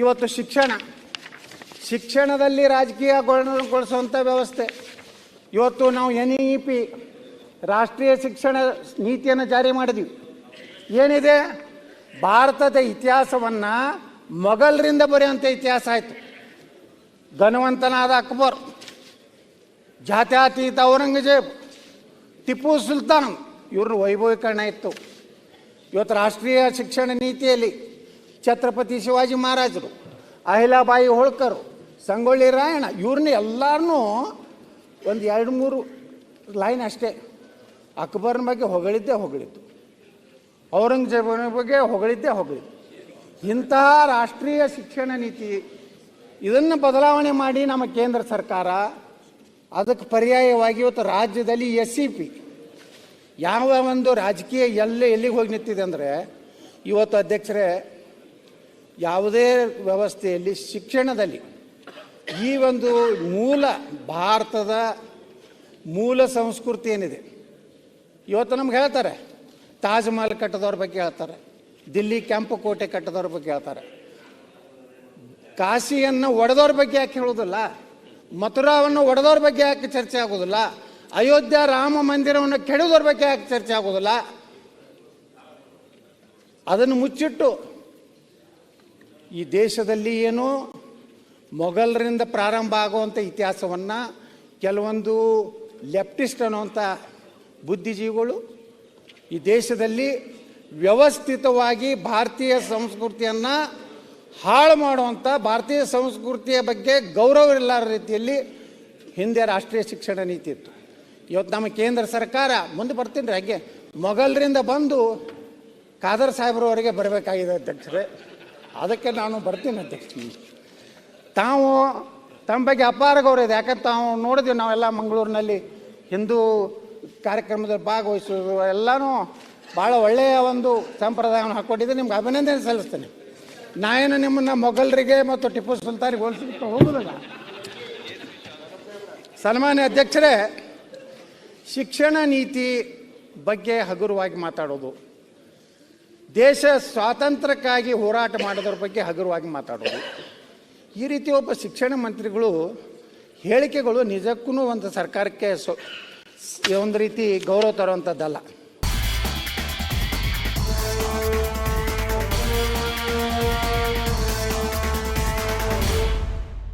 ಇವತ್ತು ಶಿಕ್ಷಣ. ಶಿಕ್ಷಣದಲ್ಲಿ ರಾಜಕೀಯ ರಾಜಕೀಯಗೊಳಿಸುವಂಥ ವ್ಯವಸ್ಥೆ. ಇವತ್ತು ನಾವು ಎನ್ ಇ ಪಿ ರಾಷ್ಟ್ರೀಯ ಶಿಕ್ಷಣ ನೀತಿಯನ್ನು ಜಾರಿ ಮಾಡಿದ್ವಿ. ಏನಿದೆ? ಭಾರತದ ಇತಿಹಾಸವನ್ನು ಮೊಘಲರಿಂದ ಬರೆಯುವಂಥ ಇತಿಹಾಸ ಆಯಿತು. ಧನವಂತನಾದ ಅಕ್ಬರ್, ಜಾತ್ಯತೀತ ಔರಂಗಜೇಬ್, ಟಿಪ್ಪು ಸುಲ್ತಾನ್ ಇವ್ರ ವೈಭವೀಕರಣ ಇತ್ತು. ಇವತ್ತು ರಾಷ್ಟ್ರೀಯ ಶಿಕ್ಷಣ ನೀತಿಯಲ್ಲಿ ಛತ್ರಪತಿ ಶಿವಾಜಿ ಮಹಾರಾಜರು, ಅಹಿಲಾಬಾಯಿ ಹೋಳ್ಕರು, ಸಂಗೊಳ್ಳಿ ರಾಯಣ್ಣ ಇವ್ರನ್ನ ಎಲ್ಲರನ್ನೂ ಒಂದು ಎರಡು ಮೂರು ಲೈನ್ ಅಷ್ಟೇ. ಅಕ್ಬರ್ನ ಬಗ್ಗೆ ಹೊಗಳಿದ್ದೇ ಹೊಗಳಿದ್ದು. ಔರಂಗಜೇಬನ ಬಗ್ಗೆ ಹೊಗಳಿದ್ದೇ ಹೊಗಳಿದ್ದು. ಇಂತಹ ರಾಷ್ಟ್ರೀಯ ಶಿಕ್ಷಣ ನೀತಿ, ಇದನ್ನು ಬದಲಾವಣೆ ಮಾಡಿ ನಮ್ಮ ಕೇಂದ್ರ ಸರ್ಕಾರ, ಅದಕ್ಕೆ ಪರ್ಯಾಯವಾಗಿ ಇವತ್ತು ರಾಜ್ಯದಲ್ಲಿ ಎಸ್ ಸಿ ಪಿ ಯಾವ ಒಂದು ರಾಜಕೀಯ ಎಲ್ಲೇ ಎಲ್ಲಿಗೆ ಹೋಗಿ ನಿಂತಿದೆ ಅಂದರೆ, ಇವತ್ತು ಅಧ್ಯಕ್ಷರೇ ಯಾವುದೇ ವ್ಯವಸ್ಥೆಯಲ್ಲಿ ಶಿಕ್ಷಣದಲ್ಲಿ ಈ ಒಂದು ಮೂಲ ಭಾರತದ ಮೂಲ ಸಂಸ್ಕೃತಿ ಏನಿದೆ? ಇವತ್ತು ನಮ್ಗೆ ಹೇಳ್ತಾರೆ, ತಾಜ್ ಮಹಲ್ ಕಟ್ಟದವ್ರ ಬಗ್ಗೆ ಹೇಳ್ತಾರೆ, ದಿಲ್ಲಿ ಕೆಂಪು ಕೋಟೆ ಕಟ್ಟದವ್ರ ಬಗ್ಗೆ ಹೇಳ್ತಾರೆ. ಕಾಶಿಯನ್ನು ಒಡೆದವ್ರ ಬಗ್ಗೆ ಯಾಕೆ ಹೇಳೋದಿಲ್ಲ? ಮಥುರಾವನ್ನು ಒಡೆದವ್ರ ಬಗ್ಗೆ ಯಾಕೆ ಚರ್ಚೆ ಆಗೋದಿಲ್ಲ? ಅಯೋಧ್ಯ ರಾಮ ಮಂದಿರವನ್ನು ಕೆಡೋದ್ರ ಬಗ್ಗೆ ಯಾಕೆ ಚರ್ಚೆ ಆಗೋದಿಲ್ಲ? ಅದನ್ನು ಮುಚ್ಚಿಟ್ಟು ಈ ದೇಶದಲ್ಲಿ ಏನು ಮೊಘಲರಿಂದ ಪ್ರಾರಂಭ ಆಗುವಂಥ ಇತಿಹಾಸವನ್ನು ಕೆಲವೊಂದು ಲೆಫ್ಟಿಸ್ಟ್ ಅನ್ನುವಂಥ ಬುದ್ಧಿಜೀವಿಗಳು ಈ ದೇಶದಲ್ಲಿ ವ್ಯವಸ್ಥಿತವಾಗಿ ಭಾರತೀಯ ಸಂಸ್ಕೃತಿಯನ್ನು ಹಾಳು ಮಾಡುವಂಥ ಭಾರತೀಯ ಸಂಸ್ಕೃತಿಯ ಬಗ್ಗೆ ಗೌರವ ಇಲ್ಲದ ರೀತಿಯಲ್ಲಿ ಹಿಂದೆ ರಾಷ್ಟ್ರೀಯ ಶಿಕ್ಷಣ ನೀತಿ ಇತ್ತು. ಇವತ್ತು ನಮ್ಮ ಕೇಂದ್ರ ಸರ್ಕಾರ, ಮುಂದೆ ಬರ್ತೀನಿ ರೀ, ಹಾಗೆ ಮೊಘಲರಿಂದ ಬಂದು ಖಾದರ್ ಸಾಹೇಬ್ರವರೆಗೆ ಬರಬೇಕಾಗಿದೆ ಅಧ್ಯಕ್ಷರೇ. ಅದಕ್ಕೆ ನಾನು ಬರ್ತೀನಿ ಅಧ್ಯಕ್ಷ. ತಾವು ತಮ್ಮ ಬಗ್ಗೆ ಅಪಾರ ಗೌರವ ಇದೆ. ಯಾಕಂದ್ರೆ ತಾವು ನೋಡಿದ್ವಿ ನಾವೆಲ್ಲ ಮಂಗಳೂರಿನಲ್ಲಿ ಹಿಂದೂ ಕಾರ್ಯಕ್ರಮದಲ್ಲಿ ಭಾಗವಹಿಸೋದು ಎಲ್ಲನೂ ಭಾಳ ಒಳ್ಳೆಯ ಒಂದು ಸಂಪ್ರದಾಯವನ್ನು ಹಾಕ್ಕೊಂಡಿದ್ದೆ ನಿಮ್ಗೆ ಅಭಿನಂದನೆ ಸಲ್ಲಿಸ್ತೇನೆ. ಏನು ನಿಮ್ಮನ್ನು ಮೊಘಲರಿಗೆ ಮತ್ತು ಟಿಪ್ಪು ಸುಲ್ತಾನಿಗೆ ಹೋಲಿಸ್ಲಿಕ್ಕೆ ಹೋಗೋದಿಲ್ಲ. ಸನ್ಮಾನ್ಯ ಅಧ್ಯಕ್ಷರೇ, ಶಿಕ್ಷಣ ನೀತಿ ಬಗ್ಗೆ ಹಗುರವಾಗಿ ಮಾತಾಡೋದು. ದೇಶ ಸ್ವಾತಂತ್ರ್ಯಕ್ಕಾಗಿ ಹೋರಾಟ ಮಾಡೋದ್ರ ಬಗ್ಗೆ ಹಗುರವಾಗಿ ಮಾತಾಡೋದು. ಈ ರೀತಿ ಒಬ್ಬ ಶಿಕ್ಷಣ ಮಂತ್ರಿಗಳು ಹೇಳಿಕೆಗಳು ನಿಜಕ್ಕೂ ಒಂದು ಸರ್ಕಾರಕ್ಕೆ ಸೊ ಒಂದು ರೀತಿ ಗೌರವ ತರುವಂಥದ್ದಲ್ಲ.